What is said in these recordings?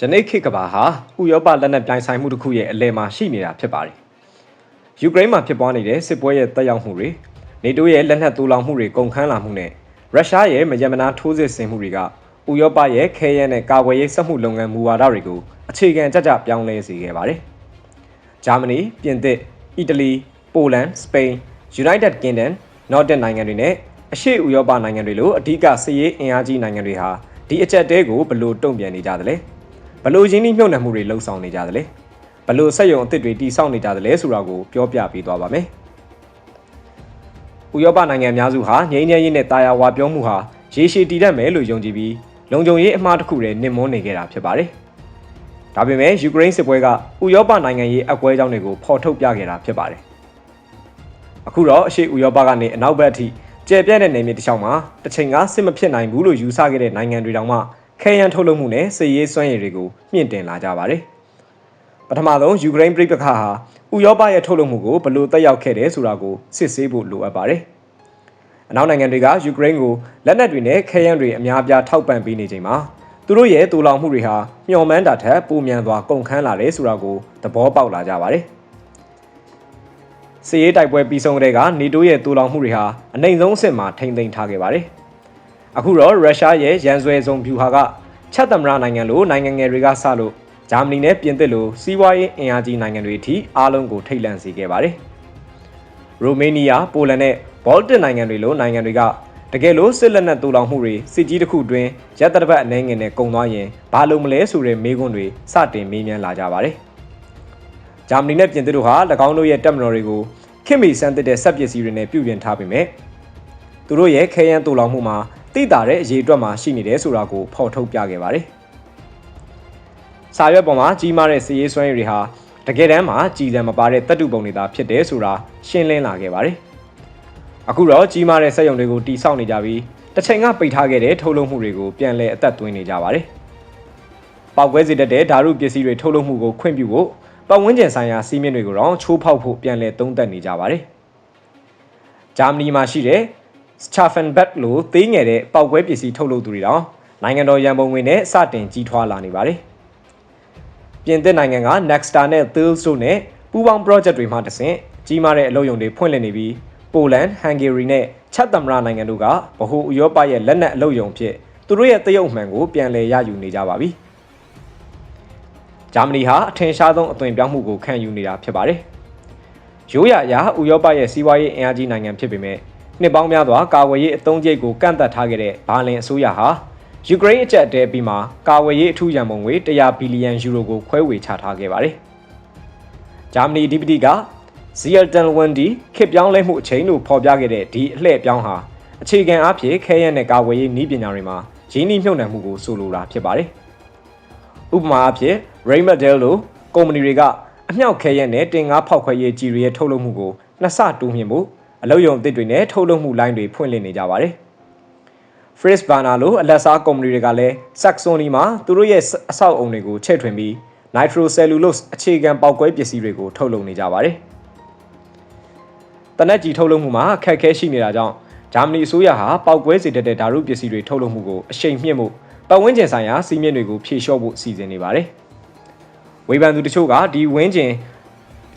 ယနေ့ခေတ်ကမ္ဘာဟာဥရောပလက်နက်ပြိုင်ဆိုင်မှုတစ်ခုရဲ့အလယ်မှာရှိနေတာဖြစ်ပါတယ်။ယူကရိန်းမှာဖြစ်ပွားနေတဲ့စစ်ပွဲရဲ့တက်ရောက်မှုတွေနေတိုးရဲ့လက်နက်တူလောင်မှုတွေကုန်ခန်းလာမှုနဲ့ရုရှားရဲ့မယမနာထိုးစစ်ဆင်မှုတွေကဥရောပရဲ့ခဲယမ်းနဲ့ကာကွယ်ရေးစက်မှုလုပ်ငန်းမူဝါဒတွေကိုအခြေခံကြကြပြောင်းလဲစေခဲ့ပါတယ်။ဂျာမနီ၊ပြင်သစ်၊အီတလီ၊ပိုလန်၊စပိန်၊ United Kingdom ၊နော်ဒက်နိုင်ငံတွေနဲ့အရှေ့ဥရောပနိုင်ငံတွေလိုအဓိကစစ်ရေးအင်အားကြီးနိုင်ငံတွေဟာဒီအကြက်တဲကိုဘလို့တုံ့ပြန်နေကြသလဲ။ ဘလို့ရင်းနှီးမြှုပ်နှံမှုတွေလှုံ့ဆော်နေကြသလဲ။ဘလို့စက်ရုံအသစ်တွေတည်ဆောက်နေကြသလဲဆိုတာကိုပြောပြပေးသွားပါမယ်။ဥရောပနိုင်ငံအများစုဟာငြိမ်းချမ်းရေးနဲ့တာယာဝါပြောမှုဟာရေရှည်တည်တတ်မယ်လို့ယုံကြည်ပြီးလုံခြုံရေးအမှားတစ်ခုတည်းနစ်မွန်းနေကြတာဖြစ်ပါတယ်။ဒါပေမဲ့ယူကရိန်းစစ်ပွဲကဥရောပနိုင်ငံရေးအကွဲအကြောင်းတွေကိုဖော်ထုတ်ပြခဲ့တာဖြစ်ပါတယ်။အခုတော့အရှေ့ဥရောပကနေအနောက်ဘက်အထိကျယ်ပြန့်တဲ့နယ်မြေတစ်လျှောက်မှာတစ်ချိန်ကစစ်မဖြစ်နိုင်ဘူးလို့ယူဆခဲ့တဲ့နိုင်ငံတွေတောင်မှ ခဲယမ်းထုတ်လုပ်မှုနဲ့စစ်ရေးစွမ်းရည်တွေကိုမြင့်တင်လာကြပါတယ်။ပထမဆုံးယူကရိန်းပြည်ပခါဟာဥရောပရဲ့ထုတ်လုပ်မှုကိုဘယ်လိုတက်ရောက်ခဲ့တယ်ဆိုတာကိုစစ်ဆေးဖို့လိုအပ်ပါတယ်။အနောက်နိုင်ငံတွေကယူကရိန်းကိုလက်နက်တွေနဲ့ခဲယမ်းတွေအများအပြားထောက်ပံ့ပေးနေချိန်မှာသူတို့ရဲ့တူလောင်မှုတွေဟာမျှော်မှန်းတာထက်ပိုမြန်စွာကုန်ခန်းလာတယ်ဆိုတာကိုသဘောပေါက်လာကြပါတယ်။စစ်ရေးတိုက်ပွဲပြီးဆုံးတဲ့ကနေတိုးရဲ့တူလောင်မှုတွေဟာအနိုင်ဆုံးအဆင့်မှာထိမ့်သိမ်းထားခဲ့ပါတယ်။ အခုတော့ရုရှားရဲ့ရန်ဆွဲဆုံးဗျူဟာကချက်သမရနိုင်ငံလိုနိုင်ငံငယ်တွေကစလို့ဂျာမနီနဲ့ပြင်သစ်လိုစီးပွားရေးအင်အားကြီးနိုင်ငံတွေအထိအားလုံးကိုထိတ်လန့်စေခဲ့ပါတယ်။ရိုမေးနီးယား၊ပိုလန်နဲ့ဘောလတစ်နိုင်ငံတွေလိုနိုင်ငံတွေကတကယ်လို့စစ်လက်နက်တူလောင်မှုတွေစစ်ကြီးတစ်ခုတွင်ရက်တပတ်အနေငယ်နဲ့ကုံသွားရင်ဘာလို့မလဲဆိုတဲ့မေးခွန်းတွေစတင်မေးမြန်းလာကြပါတယ်။ဂျာမနီနဲ့ပြင်သစ်တို့ဟာ၎င်းတို့ရဲ့တပ်မတော်တွေကိုခင်မီစမ်းသစ်တဲ့စက်ပစ္စည်းတွေနဲ့ပြုပြင်ထားပေမဲ့သူတို့ရဲ့ခဲယမ်းတူလောင်မှုမှာ တိတာတဲ့အရေးအတွက်မှာရှိနေတယ်ဆိုတာကိုဖော်ထုတ်ပြခဲ့ပါတယ်။စာရွက်ပေါ်မှာကြီးမားတဲ့စည်ရေးစွမ်းရည်တွေဟာတကယ်တမ်းမှာကြည်စံမပါတဲ့တပ်တုပုံတွေသာဖြစ်တယ်ဆိုတာရှင်းလင်းလာခဲ့ပါတယ်။အခုတော့ကြီးမားတဲ့စက်ရုံတွေကိုတိစောက်နေကြပြီးတစ်ချိန်ကပိတ်ထားခဲ့တဲ့ထုတ်လုပ်မှုတွေကိုပြန်လည်အသက်သွင်းနေကြပါတယ်။ပောက်ကွဲစေတတ်တဲ့ဓာတုပစ္စည်းတွေထုတ်လုပ်မှုကိုခွင့်ပြုဖို့ပတ်ဝန်းကျင်ဆိုင်ရာစီးမြင့်တွေကိုတော့ချိုးဖောက်ဖို့ပြန်လည်သုံးသပ်နေကြပါတယ်။ဂျာမနီမှာရှိတဲ့ Schaffenberg လို့သေးငယ်တဲ့ပောက်ကွဲပစ္စည်းထုတ်လုပ်သူတွေတောင်နိုင်ငံတော်ရန်ပုံငွေနဲ့စတင်ကြီးထွားလာနေပါတယ်။ပြင်သစ်နိုင်ငံက Nexta နဲ့ Thales တို့နဲ့ပူးပေါင်း project တွေမှတဆင့်ကြီးမားတဲ့အလုပ်ရုံတွေဖွင့်လှစ်နေပြီးပိုလန်၊ဟန်ဂေရီနဲ့ချက်သမရနိုင်ငံတို့ကဗဟိုဥရောပရဲ့လက်နက်အလုပ်ရုံဖြစ်သူတို့ရဲ့တရုတ်မှန်ကိုပြန်လည်ရယူနေကြပါပြီ။ဂျာမနီဟာအထင်ရှားဆုံးအသွင်ပြောင်းမှုကိုခံယူနေတာဖြစ်ပါတယ်။ရိုးရာရာဥရောပရဲ့စီးပွားရေးအင်အားကြီးနိုင်ငံဖြစ်ပေမဲ့ နှစ်ပေါင်းများစွာကာဝယ်ရေးအသုံးကျိတ်ကိုကန့်သတ်ထားခဲ့တဲ့ဘာလင်အစိုးရဟာယူကရိန်းအကြက်တဲပြီးမှကာဝယ်ရေးအထူးရန်ပုံငွေ100ဘီလီယံယူရိုကိုခွဲဝေချထားခဲ့ပါတယ်။ဂျာမနီဒီပတီကဇီယယ်တန်ဝန်ဒီခစ်ပြောင်းလဲမှုအချိန်လို့ဖော်ပြခဲ့တဲ့ဒီအလှည့်ပြောင်းဟာအခြေခံအားဖြင့်ခဲရက်နဲ့ကာဝယ်ရေးနည်းပညာတွေမှာရင်းနှီးမြှုပ်နှံမှုကိုဆိုလိုတာဖြစ်ပါတယ်။ဥပမာအားဖြင့် Raymondel လိုကုမ္ပဏီတွေကအမြောက်ခဲရက်နဲ့တင်ကားဖောက်ခွဲရေးကြီးတွေရဲ့ထုတ်လုပ်မှုကိုနှစ်ဆတိုးမြှင့်ဖို့ အလုပ်ရုံအသစ်တွေနဲ့ထုတ်လုပ်မှုလိုင်းတွေဖွင့်လှစ်နေကြပါတယ်။ Fritz Banner လိုအလက်စားကုမ္ပဏီတွေကလည်း Saxony မှာသူတို့ရဲ့အဆောက်အုံတွေကိုချဲ့ထွင်ပြီး nitrocellulose အခြေခံပေါက်ကွဲပစ္စည်းတွေကိုထုတ်လုပ်နေကြပါတယ်။တနက်ကြီးထုတ်လုပ်မှုမှာအခက်အခဲရှိနေတာကြောင့်ဂျာမနီအစိုးရဟာပေါက်ကွဲစေတတ်တဲ့ဓာတုပစ္စည်းတွေထုတ်လုပ်မှုကိုအရှိန်မြင့်မှုပတ်ဝန်းကျင်ဆိုင်ရာစီးမြင့်တွေကိုဖြေလျှော့ဖို့စီစဉ်နေပါတယ်။ဝေဖန်သူတချို့ကဒီဝန်းကျင်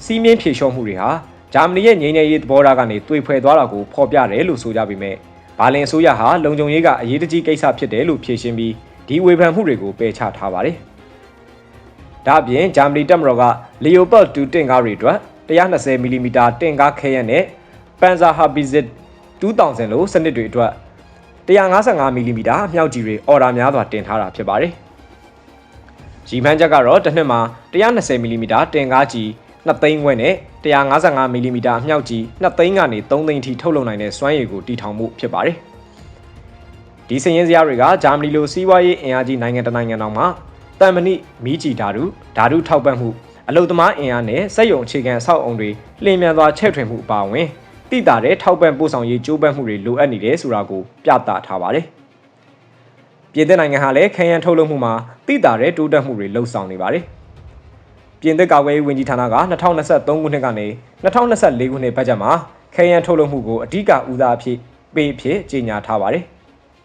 စီးမြင့်ဖြေလျှော့မှုတွေဟာ ဂျာမနီရဲ့ငြိမ်းချမ်းရေးသဘောထားကနေတွေ့ဖွယ်သွားတာကိုဖော်ပြတယ်လို့ဆိုကြပေမဲ့ဘာလင်အစိုးရဟာလုံခြုံရေးကအရေးတကြီးကိစ္စဖြစ်တယ်လို့ဖြေရှင်းပြီးဒီဝေဖန်မှုတွေကိုပယ်ချထားပါတယ်။ဒါ့အပြင်ဂျာမနီတပ်မတော်က Leopard 2တင့်ကားတွေအတွက်120 mm တင့်ကားခဲရက်နဲ့ Panzer Haubitze 2000လို့စနစ်တွေအတွက်155 mm အမြောက်ကြီးတွေအော်ဒါများစွာတင်ထားတာဖြစ်ပါတယ်။ဂျီမန်ချက်ကတော့တစ်နှစ်မှာ120 mm တင်ကားကြီး 2သိန်းဝက်နဲ့155 mm အမြောက်ကြီး2သိန်းကနေ3သိန်းထိထုတ်လုပ်နိုင်တဲ့စွမ်းရည်ကိုတီထောင်မှုဖြစ်ပါတယ်။ဒီစည်ရင်းစရာတွေကဂျာမနီလိုစီးပွားရေးအင်အားကြီးနိုင်ငံတစ်နိုင်ငံတောင်မှတန်မဏိမီးကြည်ဓာတုဓာတုထောက်ပံ့မှုအလုသမားအင်အားနဲ့စက်ရုံအခြေခံအဆောက်အုံတွေလျင်မြန်စွာချဲ့ထွင်မှုအပါအဝင်တိတာတဲ့ထောက်ပံ့ပို့ဆောင်ရေးကြိုးပမ်းမှုတွေလိုအပ်နေတယ်ဆိုတာကိုပြသထားပါတယ်။ပြည်သစ်နိုင်ငံဟာလည်းခရမ်းထုတ်လုပ်မှုမှာတိတာတဲ့တိုးတက်မှုတွေလှုပ်ဆောင်နေပါတယ်။ ပြည်သစ်ကာကွယ်ရေးဝန်ကြီးဌာနက2023ခုနှစ်ကနေ2024ခုနှစ်ဘတ်ဂျက်မှာခရမ်းထုတ်လုပ်မှုကိုအဓိကဦးစားအဖြစ်ပေးဖြစ်ကြေညာထားပါတယ်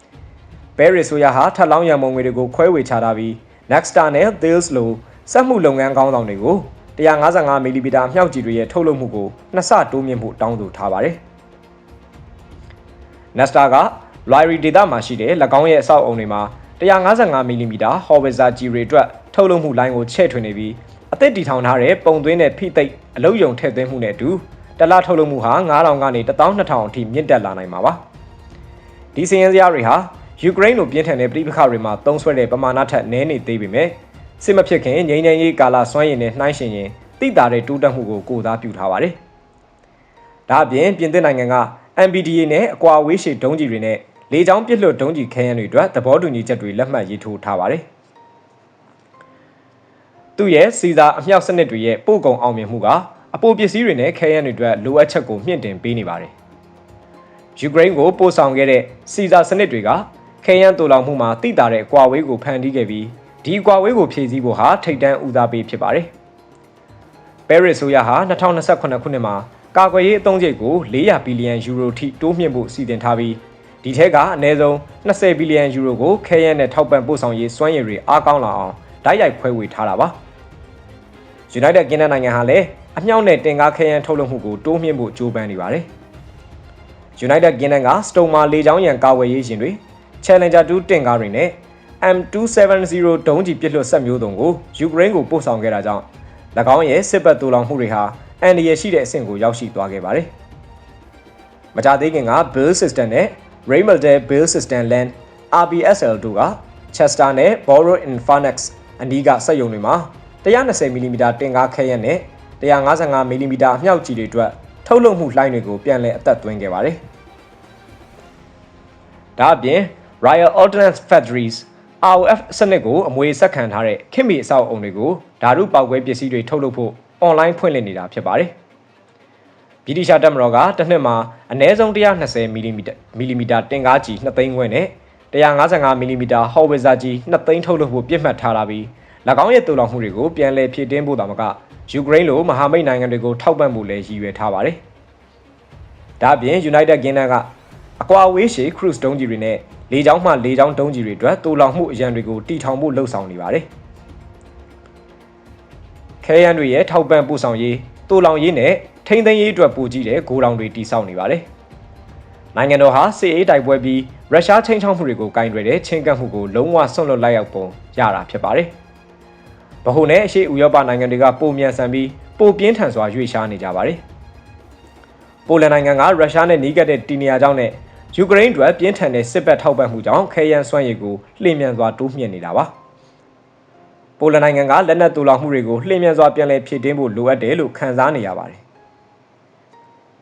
။ဘဲရစ်ဆိုယာဟာထပ်လောင်းရန်ပုံငွေတွေကိုခွဲဝေချထားပြီး Nexstar နဲ့ Thales လိုစက်မှုလုပ်ငန်းကောင်းဆောင်တွေကို155မီလီမီတာအမြောက်ကြီးတွေရဲ့ထုတ်လုပ်မှုကိုနှစ်ဆတိုးမြင့်ဖို့တောင်းဆိုထားပါတယ်။ Nexstar က Lyri data မှာရှိတဲ့၎င်းရဲ့အဆောက်အအုံတွေမှာ155မီလီမီတာ Howitzer ကြီးတွေအတွက်ထုတ်လုပ်မှုလိုင်းကိုချဲ့ထွင်နေပြီး အသစ်တီထောင်ထားတဲ့ပုံသွင်းတဲ့ဖိသိပ်အလုံးယုံထည့်သွင်းမှုနဲ့အတူတလထုတ်လုပ်မှုဟာ9000ကနေ12000အထိမြင့်တက်လာနိုင်မှာပါ။ဒီစည်ရင်းစရာတွေဟာယူကရိန်းလိုပြင်းထန်တဲ့ပြည်ပခါတွေမှာတုံးဆွဲတဲ့ပမာဏထက်နည်းနေသေးပေမဲ့စစ်မဖြစ်ခင်ငြိမ်းချမ်းရေးကာလစွမ်းရည်နဲ့နှိုင်းယှဉ်ရင်တိတာတဲ့တိုးတက်မှုကိုကိုစားပြုထားပါတယ်။ဒါအပြင်ပြင်သစ်နိုင်ငံက MBDA နဲ့အကွာအဝေးရှည်ဒုံးကျည်တွေနဲ့လေကြောင်းပစ်လွတ်ဒုံးကျည်ခဲယမ်းတွေအတွက်သဘောတူညီချက်တွေလက်မှတ်ရေးထိုးထားပါတယ်။ သူ့ရဲ့စီစာအမြောက်စနစ်တွေရဲ့ပို့ကုန်အောင်မြင်မှုကအပိုပစ္စည်းတွေနဲ့ခဲယမ်းတွေအတွက်လိုအပ်ချက်ကိုမြင့်တင်ပေးနေပါတယ်။ယူကရိန်းကိုပို့ဆောင်ခဲ့တဲ့စီစာစနစ်တွေကခဲယမ်းတူလောင်မှုမှာတိတာတဲ့အကွာဝေးကိုဖန်တီးခဲ့ပြီးဒီအကွာဝေးကိုဖြည့်ဆည်းဖို့ဟာထိတ်တန့်ဦးစားပေးဖြစ်ပါတယ်။ပဲရစ်ဆိုရဟာ2028ခုနှစ်မှာကာကွယ်ရေးအသုံးစရိတ်ကို400ဘီလီယံယူရိုထိတိုးမြှင့်ဖို့စီစဉ်ထားပြီးဒီထက်ကအနည်းဆုံး20ဘီလီယံယူရိုကိုခဲယမ်းနဲ့ထောက်ပံ့ပို့ဆောင်ရေးစွမ်းရည်တွေအားကောင်းလာအောင်ဓာတ်ရိုက်ဖွဲဝေထားတာပါ။ United Kingdom နိုင်ငံဟာလည်းအမြောက်နဲ့တင်ကားခဲယမ်းထုတ်လုပ်မှုကိုတိုးမြှင့်ဖို့ကြိုးပမ်းနေပါတယ်။ United Kingdom က Stoma လေကြောင်းရန်ကာဝယ်ရေးရှင်တွေ Challenger 2တင်ကားတွေနဲ့ M270 ဒုံးကျည်ပစ်လွှတ်ဆက်မျိုးစုံကိုယူကရိန်းကိုပို့ဆောင်ခဲ့တာကြောင့်၎င်းရဲ့စစ်ဘက်တူလောင်မှုတွေဟာအန်ဒီရရှိတဲ့အဆင့်ကိုရောက်ရှိသွားခဲ့ပါတယ်။မကြသေးခင်က Build System နဲ့ Raymalde Build System Land RBSL တို့က Chester နဲ့ Borrow Infernex အနီးကစက်ရုံတွေမှာ 120 mm တင်ကားခဲရက်နဲ့155 mm အမြောက်ကြီးတွေအတွက်ထုတ်လုပ်မှုလှိုင်းတွေကိုပြန်လည်အသက်သွင်းခဲ့ပါတယ်။ဒါအပြင် Royal Ordnance Factories ROF စနစ်ကိုအမွေဆက်ခံထားတဲ့ခင်မီအဆောက်အုံတွေကိုဓာတုပေါက်ကွဲပစ္စည်းတွေထုတ်လုပ်ဖို့အွန်လိုင်းဖွင့်လှစ်နေတာဖြစ်ပါတယ်။ဗြိတိရှားတပ်မတော်ကတစ်နှစ်မှာအနည်းဆုံး120မီလီမီတာမီလီမီတာတင်ကားကြီး2သိန်းခွဲနဲ့155မီလီမီတာဟော်ဝေဇာကြီး2သိန်းထုတ်လုပ်ဖို့ပြစ်မှတ်ထားလာပြီး၎ င်းရဲ့တူလောင်မှုတွေကိုပြန်လည်ဖြည့်တင်းဖို့တာမကယူကရိန်းလိုမဟာမိတ်နိုင်ငံတွေကိုထောက်ပံ့ဖို့လည်းရည်ရွယ်ထားပါတယ်။ဒါ့အပြင် United Kingdom ကအကွာဝေးရှည် cruise ဒုံးကြီးတွေနဲ့လေကြောင်းမှလေကြောင်းဒုံးကြီးတွေအတွက်တူလောင်မှုအရန်တွေကိုတီထောင်ဖို့လှုံ့ဆော်နေပါတယ်။ခဲယမ်းတွေရဲ့ထောက်ပံ့ပို့ဆောင်ရေးတူလောင်ရေးနဲ့ထိန်းသိမ်းရေးအတွက်ပိုကြီးတဲ့ဂိုဒေါင်တွေတိစောက်နေပါတယ်။နိုင်ငံတော်ဟာစစ်အေးတိုက်ပွဲပြီးရုရှားချင်းချောင်းမှုတွေကိုကင်တွယ်တဲ့ချင်းကပ်မှုကိုလုံးဝဆွန့်လွတ်လိုက်ရောက်ပုံရတာဖြစ်ပါတယ်။ ဗဟိုနဲ့အရှိဥရောပနိုင်ငံတွေကပုံမြန်ဆန်ပြီးပိုပြင်းထန်စွာရွေ့ရှားနေကြပါတယ်။ပိုလန်နိုင်ငံကရုရှားနဲ့နီးကပ်တဲ့တီနီယာကြောင့်နဲ့ယူကရိန်းအတွက်ပြင်းထန်တဲ့စစ်ဘက်ထောက်ပံ့မှုကြောင့်ခဲယမ်းစွမ်းရည်ကိုလှည့်မြန်စွာတိုးမြှင့်နေတာပါ။ပိုလန်နိုင်ငံကလက်နက်တူလောင်မှုတွေကိုလှည့်မြန်စွာပြန်လည်ဖြည့်တင်းဖို့လိုအပ်တယ်လို့ခန့်စားနေရပါတယ်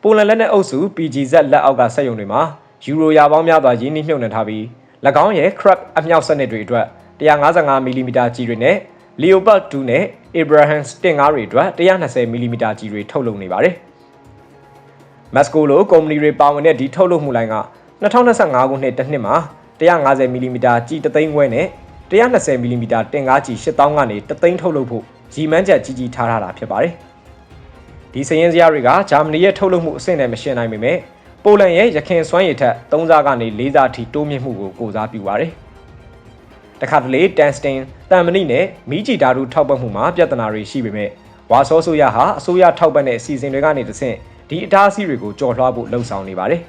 ပိုလန်လက်နက်အုပ်စု PGZ လက်အောက်ကစက်ရုံတွေမှာယူရိုရာပေါင်းများစွာရင်းနှီးမြှုပ်နှံထားပြီး၎င်းရဲ့ crab အမြောက်စနစ်တွေအတွက်155 mm ကြီးတွေနဲ့ Leopard 2နဲ့ Abrams တင်ကားတွေအတွက်120 mm ကြီးတွေထုတ်လုပ်နေပါတယ်။မက်စကိုလိုကုမ္ပဏီတွေပါဝင်တဲ့ဒီထုတ်လုပ်မှုလိုင်းက2025ခုနှစ်တစ်နှစ်မှာ150 mm ကြီးတသိန်းခွဲနဲ့120 mm တင်ကားကြီး8000ကနေတသိန်းထုတ်လုပ်ဖို့ကြီးမန်းချက်ကြီးကြီးထားထားတာဖြစ်ပါတယ်။ဒီစရင်စရာတွေကဂျာမနီရဲ့ထုတ်လုပ်မှုအဆင့်နဲ့မရှင်နိုင်ပေမဲ့ပိုလန်ရဲ့ရခင်စွမ်းရည်ထက်3စားကနေ4စားထိတိုးမြင့်မှုကိုကိုစားပြုပါတယ်။ တခါတလေတန်စတင်တန်မဏိနဲ့မီးကြည်ဓာတ်ထောက်ပံ့မှုမှာပြဿနာတွေရှိပေမဲ့ဝါဆောဆိုရဟာအစိုးရထောက်ပံ့တဲ့အစီအစဉ်တွေကနေတဆင့်ဒီအတားအဆီးတွေကိုကြော်လွှားဖို့လှုံ့ဆော်နေပါတယ်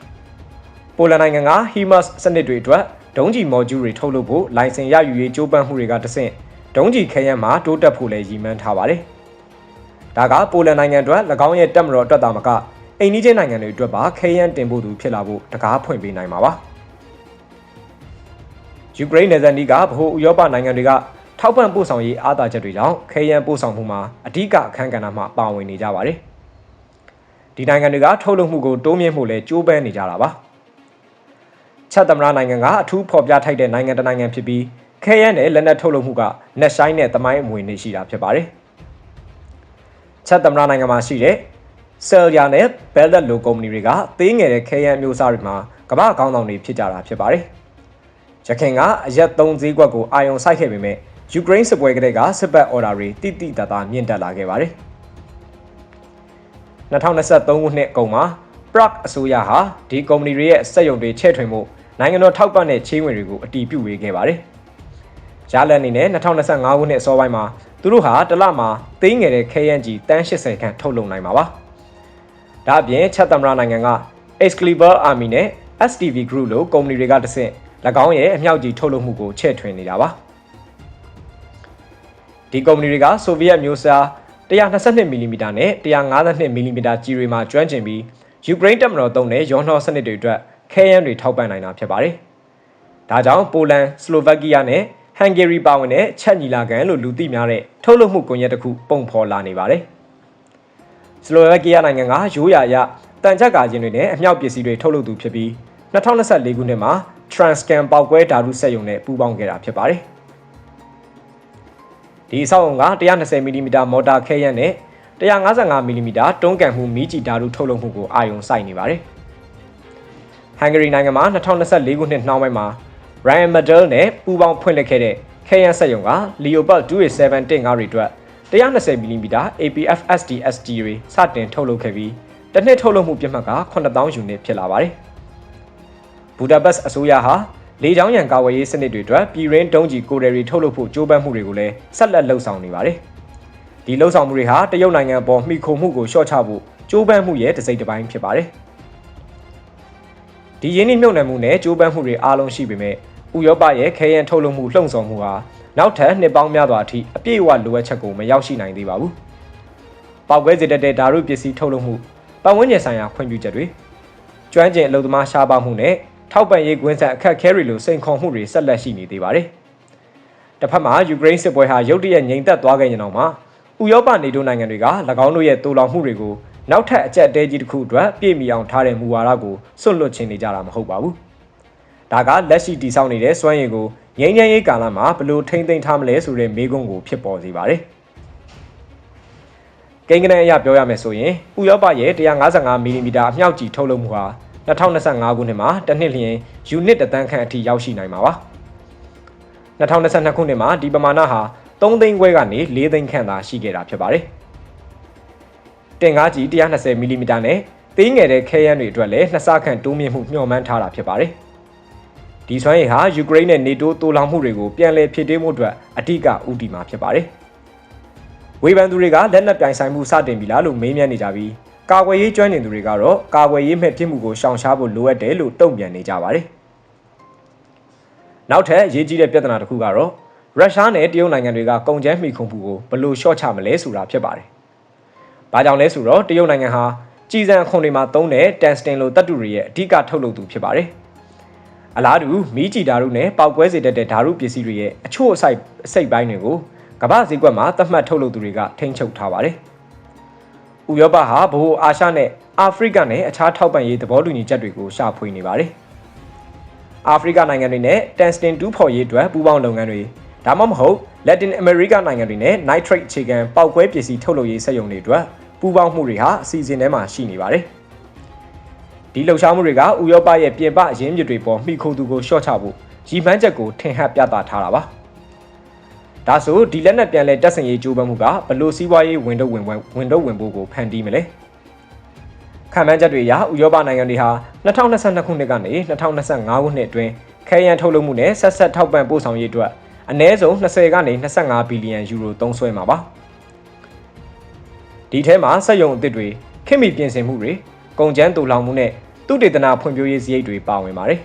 ။ပိုလန်နိုင်ငံက HIMARS စနစ်တွေအတွက်ဒုံးကျည်မော်ဂျူးတွေထုတ်လုပ်ဖို့လိုင်စင်ရယူရေးကြိုးပမ်းမှုတွေကတဆင့်ဒုံးကျည်ခဲယမ်းမှာတိုးတက်ဖို့လည်းရည်မှန်းထားပါတယ်။ဒါကပိုလန်နိုင်ငံအတွက်၎င်းရဲ့တပ်မတော်အတွက်သာမကအိန္ဒိယနိုင်ငံတွေအတွက်ပါခဲယမ်းတင်ပို့သူဖြစ်လာဖို့တကားဖွင့်ပေးနိုင်မှာပါ ယူကရိန်းနယ်စပ်နီးကဗဟိုဥရောပနိုင်ငံတွေကထောက်ပံ့ပို့ဆောင်ရေးအားသာချက်တွေကြောင့်ခဲယမ်းပို့ဆောင်မှုမှာအဓိကအခမ်းကဏ္ဍမှာပါဝင်နေကြပါတယ်ဒီနိုင်ငံတွေကထုတ်လုပ်မှုကိုတိုးမြင့်မှုလဲကြိုးပမ်းနေကြတာပါချက်သမရနိုင်ငံကအထူးဖော်ပြထိုက်တဲ့နိုင်ငံတနိုင်ငံဖြစ်ပြီးခဲယမ်းနဲ့လက်နက်ထုတ်လုပ်မှုကနက်ရှိုင်းနဲ့တမိုင်းအမွေနေရှိတာဖြစ်ပါတယ်။ချက်သမရနိုင်ငံမှာရှိတဲ့ဆယ်ယာနဲ့ဘဲလက်လိုကုမ္ပဏီတွေကသေးငယ်တဲ့ခဲယမ်းမျိုးစားတွေမှာကမ္ဘာကောင်းဆောင်တွေဖြစ်ကြတာဖြစ်ပါတယ်။ ရခိုင်ကအရက်သုံးဈေးကွက်ကိုအာရုံစိုက်ခဲ့ပေမဲ့ယူကရိန်းစစ်ပွဲကလေးကစစ်ဘက်အော်ဒါတွေတိတိတသားမြင့်တက်လာခဲ့ပါတယ်။2023ခုနှစ်အကုန်မှာ Prague အစိုးရဟာဒီကုမ္ပဏီတွေရဲ့စက်ရုံတွေချဲ့ထွင်မှုနိုင်ငံတော်ထောက်ပံ့တဲ့ချေးငွေတွေကိုအတီးပြုဝေခဲ့ပါတယ်။ရရလန်အနေနဲ့2025ခုနှစ်အစောပိုင်းမှာသူတို့ဟာတစ်လမှာသိန်းငယ်တဲ့ KNG တန်း80ခန့်ထုတ်လုပ်နိုင်မှာပါ။ဒါအပြင်ချက်သမရနိုင်ငံက Excalibur Army နဲ့ STV Group လို့ကုမ္ပဏီတွေကတဆင့်၎ င်းရဲ့အမြောက်ကြီးထုတ်လုပ်မှုကိုချဲ့ထွင်နေတာပါ။ဒီကုမ္ပဏီတွေကဆိုဗီယက်မျိုးစား122 mm နဲ့152 mm ကြီးတွေမှာကျွမ်းကျင်ပြီးယူကရိန်းတပ်မတော်တုံးတဲ့ရောနှောစနစ်တွေအတွက်ခဲယမ်းတွေထောက်ပံ့နိုင်တာဖြစ်ပါတယ်။ဒါကြောင့်ပိုလန်၊စလိုဗက်ကီးယားနဲ့ဟန်ဂေရီပါဝင်တဲ့ချက်ညီလာခံလို့လူသိများတဲ့ထုတ်လုပ်မှုကွန်ရက်တစ်ခုပုံဖော်လာနေပါတယ်။စလိုဗက်ကီးယားနိုင်ငံကရိုးရာရတန်ချက်ကာချင်းတွေနဲ့အမြောက်ပစ္စည်းတွေထုတ်လုပ်သူဖြစ်ပြီး2024ခုနှစ်မှာ Transcam ပောက်ကွဲဓာတုစက်ရုံနဲ့ပူးပေါင်းခဲ့တာဖြစ်ပါတယ်။ဒီအဆောက်အုံက 120mm မော်တာခဲယမ်းနဲ့ 155mm တွန်းကန်မှုမီးကြည်ဓာတုထုတ်လုပ်မှုကိုအာရုံစိုက်နေပါတယ်။ဟန်ဂရီနိုင်ငံမှာ2024ခုနှစ်နှောင်းပိုင်းမှာ Ryan Madel နဲ့ပူးပေါင်းဖွင့်လှစ်ခဲ့တဲ့ခဲယမ်းစက်ရုံက Leopard 2A7 တင်ကားတွေအတွက် 120mm APF SD SD တွေစတင်ထုတ်လုပ်ခဲ့ပြီးတစ်နှစ်ထုတ်လုပ်မှုပြမှတ်က9000ယူနစ်ဖြစ်လာပါတယ်။ ဘူဒါပက်အစိုးရဟာလေကြောင်းရန်ကာဝယ်ရေးစနစ်တွေအတွက်ပြည်ရင်းတုံးကြီးကိုယ်ရီထုတ်လုပ်ဖို့ကြိုးပမ်းမှုတွေကိုလည်းဆက်လက်လှုပ်ဆောင်နေပါတယ်။ဒီလှုပ်ဆောင်မှုတွေဟာတရုတ်နိုင်ငံအပေါ်မှီခိုမှုကိုလျှော့ချဖို့ကြိုးပမ်းမှုရဲ့တစ်စိတ်တစ်ပိုင်းဖြစ်ပါတယ်။ဒီရင်းနှီးမြှုပ်နှံမှုနဲ့ကြိုးပမ်းမှုတွေအားလုံးရှိပေမဲ့ဥရောပရဲ့ခဲယမ်းထုတ်လုပ်မှုလှုံ့ဆော်မှုဟာနောက်ထပ်နှစ်ပေါင်းများစွာအထိအပြည့်အဝလိုအပ်ချက်ကိုမရောက်ရှိနိုင်သေးပါဘူး။ပောက်ကွဲစေတတ်တဲ့ဓာတုပစ္စည်းထုတ်လုပ်မှုပတ်ဝန်းကျင်ဆိုင်ရာခွင့်ပြုချက်တွေကျွမ်းကျင်အလုပ်သမားရှားပါမှုနဲ့ ထောက်ပံ့ရေးကွင်းဆက်အခက်ခဲတွေလိုစိန်ခေါ်မှုတွေဆက်လက်ရှိနေသေးပါတယ်။တစ်ဖက်မှာယူကရိန်းစစ်ပွဲဟာရုတ်တရက်ငြိမ်သက်သွားခဲ့ရင်တော့မှဥရောပနေတိုးနိုင်ငံတွေက၎င်းတို့ရဲ့တူလောင်မှုတွေကိုနောက်ထပ်အကြက်တဲကြီးတစ်ခုအတွက်ပြည့်မီအောင်ထားတဲ့မူဝါဒကိုစွန့်လွတ်ချင်နေကြတာမဟုတ်ပါဘူး။ဒါကလက်ရှိတည်ဆောက်နေတဲ့စွမ်းရည်ကိုငြိမ်းချမ်းရေးကာလမှာဘယ်လိုထိမ့်သိမ်းထားမလဲဆိုတဲ့မေးခွန်းကိုဖြစ်ပေါ်စေပါတယ်။ကိန်းဂဏန်းအရပြောရမယ်ဆိုရင်ဥရောပရဲ့ 155mm အမြောက်ကြီးထုတ်လုပ်မှုဟာ 2025ခုနှစ်မှာတစ်နှစ်လျင်ယူနစ်တသန်းခန့်အထိရောက်ရှိနိုင်မှာပါ2022ခုနှစ်မှာဒီပမာဏဟာ3သိန်းခွဲကနေ4သိန်းခန့်သာရှိခဲ့တာဖြစ်ပါတယ်တင်ကားကြီး 120mm နဲ့သေးငယ်တဲ့ခဲယမ်းတွေအတွက်လည်းနှစ်ဆခန့်တိုးမြင့်မှုမျှော်မှန်းထားတာဖြစ်ပါတယ်ဒီစွမ်းရည်ဟာယူကရိန်းနဲ့နေတိုးတိုးလောင်မှုတွေကိုပြန်လည်ဖြည့်တင်းမှုအတွက်အဓိကဦးတည်မှာဖြစ်ပါတယ်ဝေဖန်သူတွေကလက်နက်ပြိုင်ဆိုင်မှုစတင်ပြီလားလို့မေးမြန်းနေကြပြီး ကာကွယ်ရေးကျွမ်းကျင်သူတွေကတော့ကာကွယ်ရေးမဲ့ဖြစ်မှုကိုရှောင်ရှားဖို့လိုအပ်တယ်လို့တုံ့ပြန်နေကြပါတယ်။နောက်ထပ်အရေးကြီးတဲ့ပြဿနာတစ်ခုကတော့ရုရှားနဲ့တရုတ်နိုင်ငံတွေကကုန်ကျန်းမှီခိုမှုကိုဘယ်လိုလျှော့ချမလဲဆိုတာဖြစ်ပါတယ်။ဘာကြောင့်လဲဆိုတော့တရုတ်နိုင်ငံဟာကြည်စံခွန်တွေမှာသုံးတဲ့တန်စတင်လိုတပ်တူတွေရဲ့အဓိကထုတ်လုပ်သူဖြစ်ပါတယ်။အလားတူမီးကြည်ဓာတ်နဲ့ပောက်ကွဲစေတတ်တဲ့ဓာတ်ပစ္စည်းတွေရဲ့အချို့အစိုက်အစိတ်ပိုင်းတွေကိုကမ္ဘာစည်းကွက်မှာသတ်မှတ်ထုတ်လုပ်သူတွေကထိန်းချုပ်ထားပါတယ်။ ဥရောပဟာဗဟိုအာရှနဲ့အာဖရိကနဲ့အခြားထောက်ပံ့ရေးသဘောတူညီချက်တွေကိုရှာဖွေနေပါတယ်။အာဖရိကနိုင်ငံတွေနဲ့တန်စတင်တူးဖော်ရေးအတွက်ပူးပေါင်းလုပ်ငန်းတွေဒါမှမဟုတ် Latin America နိုင်ငံတွေနဲ့ nitrate အခြေခံပောက်ကွဲပစ္စည်းထုတ်လုပ်ရေးစက်ရုံတွေအတွက်ပူးပေါင်းမှုတွေဟာအစီအစဉ်ထဲမှာရှိနေပါတယ်။ဒီလှုပ်ရှားမှုတွေကဥရောပရဲ့ပြင်ပအရင်းမြစ်တွေပေါ်မှီခိုသူကိုရှော့ချဖို့ရည်မှန်းချက်ကိုထင်ဟပ်ပြသထားတာပါ။ ဒါဆိုဒီလက်နက်ပြန်လဲတက်ဆင်ရေးကြိုးပမ်းမှုကဘလို့စီးပွားရေးဝင်တော့ဝင်ဝင်တော့ဝင်ဖို့ကိုဖန်တီးမလဲခံမှန်းချက်တွေအရဥရောပနိုင်ငံတွေဟာ2022ခုနှစ်ကနေ2025ခုနှစ်အတွင်းခဲယံထုတ်လုပ်မှုနဲ့ဆက်ဆက်ထောက်ပံ့ပို့ဆောင်ရေးအတွက်အနည်းဆုံး20ကနေ25ဘီလီယံယူရိုသုံးစွဲမှာပါဒီထဲမှာစက်ရုံအသစ်တွေခင်မီပြင်ဆင်မှုတွေကုန်ကျန်းတူလောင်မှုနဲ့သူတေသနာဖွံ့ဖြိုးရေးစရိတ်တွေပါဝင်ပါတယ်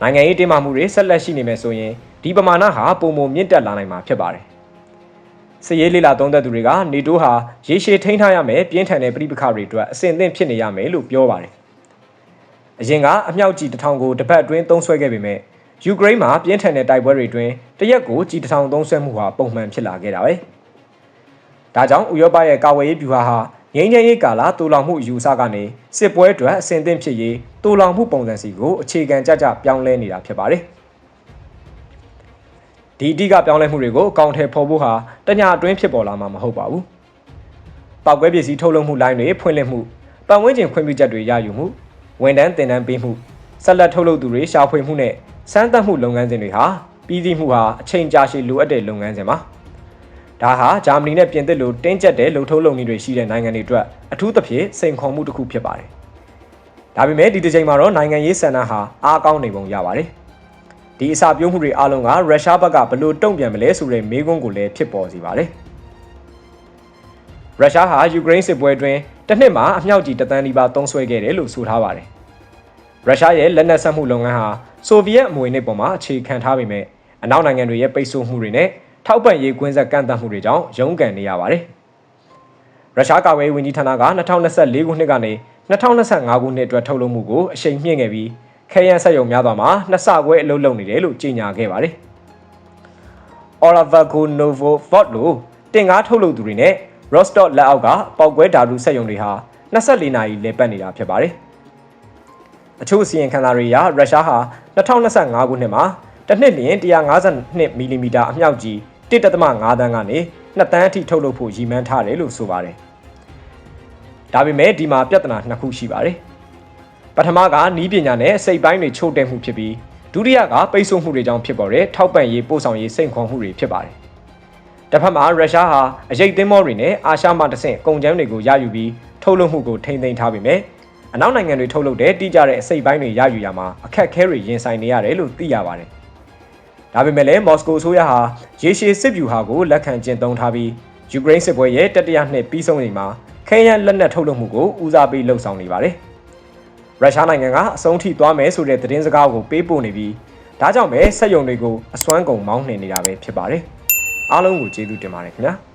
နိုင်ငံရေးတင်းမာမှုတွေဆက်လက်ရှိနေမယ်ဆိုရင် ဒီပမာဏဟာပုံမမြင့်တက်လာနိုင်မှာဖြစ်ပါတယ်။စစ်ရေးလေးလာသုံးသက်သူတွေက နေတိုးဟာရေရှည်ထိန်းထားရမယ်ပြင်းထန်တဲ့ပြည်ပခါတွေအတွက်အဆင်သင့်ဖြစ်နေရမယ်လို့ပြောပါတယ်။အရင်ကအမြောက်ကြီးတထောင်ကိုတပတ်အတွင်းသုံးဆွဲခဲ့ပေမဲ့ယူကရိန်းမှာပြင်းထန်တဲ့တိုက်ပွဲတွေအတွင်းတရက်ကိုကြီးတထောင်သုံးဆွဲမှုဟာပုံမှန်ဖြစ်လာခဲ့တာပဲ။ဒါကြောင့်ဥရောပရဲ့ကာဝယ်ရေးဗျူဟာဟာငြိမ်းချမ်းရေးကာလတူလောင်မှုယူဆကနေစစ်ပွဲအတွက်အဆင်သင့်ဖြစ်ရေးတူလောင်မှုပုံစံစီကိုအခြေခံကြကြပြောင်းလဲနေတာဖြစ်ပါတယ်။ ဒီအဓိကပြောင်းလဲမှုတွေကိုအကောင့်ထဲပေါ်ဖို့ဟာတညာအတွင်းဖြစ်ပေါ်လာမှာမဟုတ်ပါဘူး။ပောက်ကွဲပစ္စည်းထုတ်လုပ်မှုလိုင်းတွေဖွင့်လှစ်မှုပတ်ဝန်းကျင်ခွင့်ပြုချက်တွေရယူမှုဝန်ထမ်းတင်တန်းပေးမှုဆက်လက်ထုတ်လုပ်သူတွေရှာဖွေမှုနဲ့စမ်းသပ်မှုလုပ်ငန်းစဉ်တွေဟာပြီးစီးမှုဟာအချိန်ကြာရှည်လိုအပ်တဲ့လုပ်ငန်းစဉ်ပါ။ဒါဟာဂျာမနီနဲ့ပြင်သစ်လိုတင်းကျပ်တဲ့လုံထုံးလုံနည်းတွေရှိတဲ့နိုင်ငံတွေအတွက်အထူးသဖြင့်စိန်ခေါ်မှုတစ်ခုဖြစ်ပါတယ်။ဒါပေမဲ့ဒီတစ်ချိန်မှာတော့နိုင်ငံရေးစံနှဟာအားကောင်းနေပုံရပါတယ်။ ဒီအစာပြုံးမှုတွေအားလုံးကရုရှားဘက်ကဘလို့တုံ့ပြန်မလဲဆိုတဲ့မေးခွန်းကိုလည်းဖြစ်ပေါ်စေပါတယ်ရုရှားဟာယူကရိန်းစစ်ပွဲအတွင်းတစ်နှစ်မှာအမြောက်ကြီးတသန်းနီးပါးသုံးစွဲခဲ့တယ်လို့ဆိုထားပါတယ်ရုရှားရဲ့လက်နက်ဆက်မှုလုပ်ငန်းဟာဆိုဗီယက်အမွေနှစ်ပေါ်မှာအခြေခံထားပေမဲ့အနောက်နိုင်ငံတွေရဲ့ပိတ်ဆို့မှုတွေနဲ့ထောက်ပံ့ရေးကွင်းဆက်ကန့်သတ်မှုတွေကြောင့်ရုန်းကန်နေရပါတယ်ရုရှားကာကွယ်ရေးဝန်ကြီးဌာနက2024ခုနှစ်ကနေ2025ခုနှစ်အတွက်ထုတ်လုပ်မှုကိုအရှိန်မြင့်ခဲ့ပြီး ခဲယမ်းဆက်ယုံများစွာမှာနှစ်ဆခွဲအလုပ်လုပ်နေတယ်လို့ကြေညာခဲ့ပါတယ်။ Oravago Novo Vod လိုတင်ကားထုတ်လုပ်သူတွေနဲ့ Rostov လက်အောက်ကပောက်ကွဲဓာတုဆက်ယုံတွေဟာ24နာရီလည်ပတ်နေတာဖြစ်ပါတယ်။အချို့အစီရင်ခံစာတွေအရရုရှားဟာ2025ခုနှစ်မှာတစ်နှစ်လျင်152မီလီမီတာအမြောက်ကြီး1.5တန်းကနေ2တန်းအထိထုတ်လုပ်ဖို့ရည်မှန်းထားတယ်လို့ဆိုပါတယ်။ဒါပေမဲ့ဒီမှာပြဿနာနှစ်ခုရှိပါတယ်။ ပထမကနီးပညာနဲ့စိတ်ပိုင်းတွေချို့တဲ့မှုဖြစ်ပြီးဒုတိယကပိတ်ဆို့မှုတွေကြောင့်ဖြစ်ပေါ်တဲ့ထောက်ပံ့ရေးပို့ဆောင်ရေးစိန်ခေါ်မှုတွေဖြစ်ပါတယ်။တစ်ဖက်မှာရုရှားဟာအရေးသိမ်းမောတွေနဲ့အာရှမှတဆင့်ကုန်ကျန်းတွေကိုရယူပြီးထုတ်လုပ်မှုကိုထိန်းသိမ်းထားပေမဲ့အနောက်နိုင်ငံတွေထုတ်လုပ်တဲ့တိကျတဲ့အစိတ်ပိုင်းတွေရယူရမှာအခက်အခဲတွေရင်ဆိုင်နေရတယ်လို့သိရပါတယ်။ဒါပေမဲ့လည်းမော်စကိုဆိုရဟာရေရှည်စစ်ဗျူဟာကိုလက်ခံကျင့်သုံးထားပြီးယူကရိန်းစစ်ပွဲရဲ့တတိယနှစ်ပြီးဆုံးချိန်မှာခဲယမ်းလက်နက်ထုတ်လုပ်မှုကိုဦးစားပေးလှုပ်ဆောင်နေပါတယ်။ ရုရှားနိုင်ငံကအဆုံးထိသွားမယ်ဆိုတဲ့သတင်းစကားကိုပေးပို့နေပြီးဒါကြောင့်ပဲစက်ယုံတွေကိုအစွမ်းကုန်မောင်းနှင်နေတာပဲဖြစ်ပါတယ်။အားလုံးကိုကျေးဇူးတင်ပါတယ်ခင်ဗျာ။